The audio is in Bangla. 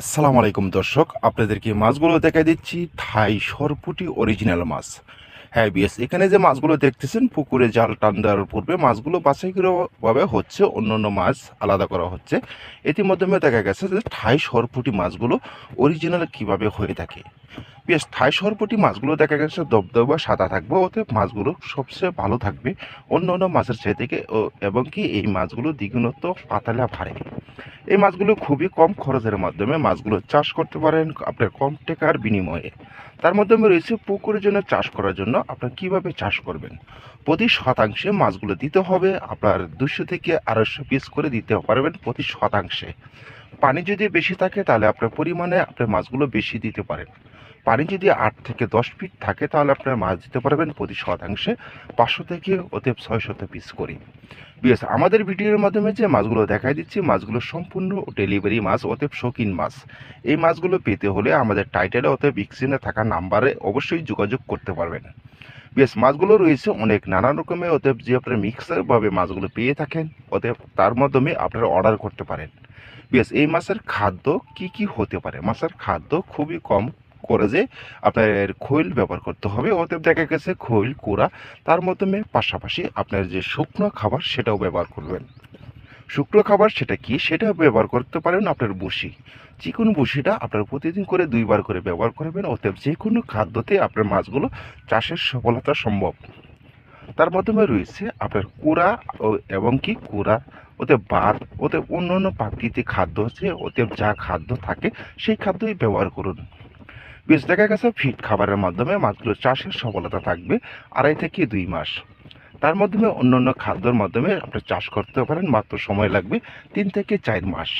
আসসালামু আলাইকুম দর্শক, আপনাদেরকে মাছগুলো দেখা দিচ্ছি, থাই সরপুটি অরিজিনাল মাছ। হ্যাঁ বিএস, এখানে যে মাছগুলো দেখতেছেন, পুকুরে জাল টান দেওয়ার পূর্বে মাছগুলো বাছাই ভাবে হচ্ছে অন্য অন্য মাছ আলাদা করা হচ্ছে। ইতিমধ্যে দেখা গেছে যে থাই সরপুটি মাছগুলো অরিজিনাল কীভাবে হয়ে থাকে। বেশ থাই সরপুটি মাছগুলো দেখা গেছে দবদবা, সাদা থাকবে। ওতে মাছগুলো সবচেয়ে ভালো থাকবে। অন্য অন্য মাছের চেয়ে থেকে এবং কি এই মাছগুলো দ্বিগুণত পাতালা ভারে। এই মাছগুলো খুবই কম খরচের মাধ্যমে মাছগুলো চাষ করতে পারেন আপনার কম টাকার বিনিময়ে। তার মাধ্যমে রয়েছে পুকুরের জন্য চাষ করার জন্য আপনার কীভাবে চাষ করবেন? প্রতি শতাংশে মাছগুলো দিতে হবে। আপনার দুশো থেকে আড়াইশো পিস করে দিতে পারবেন প্রতি শতাংশে। পানি যদি বেশি থাকে তাহলে আপনার পরিমাণে আপনার মাছগুলো বেশি দিতে পারেন। পানি যদি আট থেকে দশ ফিট থাকে, তাহলে আপনার মাছ দিতে পারবেন প্রতি শতাংশে পাঁচশো থেকে অতএব ছয়শত পিস করে। বিএস আমাদের ভিডিওর মাধ্যমে যে মাছগুলো দেখাই দিচ্ছি, মাছগুলো সম্পূর্ণ ডেলিভারি মাছ, অতএব শৌখিন মাছ। এই মাছগুলো পেতে হলে আমাদের টাইটেলে অতএব ইক্সিনে থাকা নাম্বারে অবশ্যই যোগাযোগ করতে পারবেন। বেশ মাছগুলো রয়েছে অনেক নানা রকমের, অতএব যে আপনারা মিক্সারভাবে মাছগুলো পেয়ে থাকেন, অতএব তার মাধ্যমে আপনারা অর্ডার করতে পারেন। বেশ এই মাছের খাদ্য কি কি হতে পারে? মাছের খাদ্য খুবই কম করে যে আপনার খৈল ব্যবহার করতে হবে। অতএব দেখা গেছে খৈল, কুড়া, তার মাধ্যমে পাশাপাশি আপনার যে শুকনো খাবার সেটাও ব্যবহার করবেন। শুকনো খাবার সেটা কি? সেটা ব্যবহার করতে পারেন আপনার বসি। চিকন বসিটা আপনার প্রতিদিন করে দুইবার করে ব্যবহার করবেন। অতএব যে কোনো খাদ্যতে আপনার মাছগুলো চাষের সফলতা সম্ভব। তার মাধ্যমে রয়েছে আপনার কুড়া ও- এবং কি কুড়া ওতে বাদ ওতে অন্য অন্য প্রাকৃতিক খাদ্য আছে ওতে যা খাদ্য থাকে সেই খাদ্যই ব্যবহার করুন। বেশ দেখা গেছে ফিট খাবারের মাধ্যমে মাছগুলো চাষের সফলতা থাকবে আড়াই থেকে দুই মাস। তার মাধ্যমে অন্য অন্য খাদ্যর মাধ্যমে আপনি চাষ করতে পারেন, মাত্র সময় লাগবে তিন থেকে চার মাস।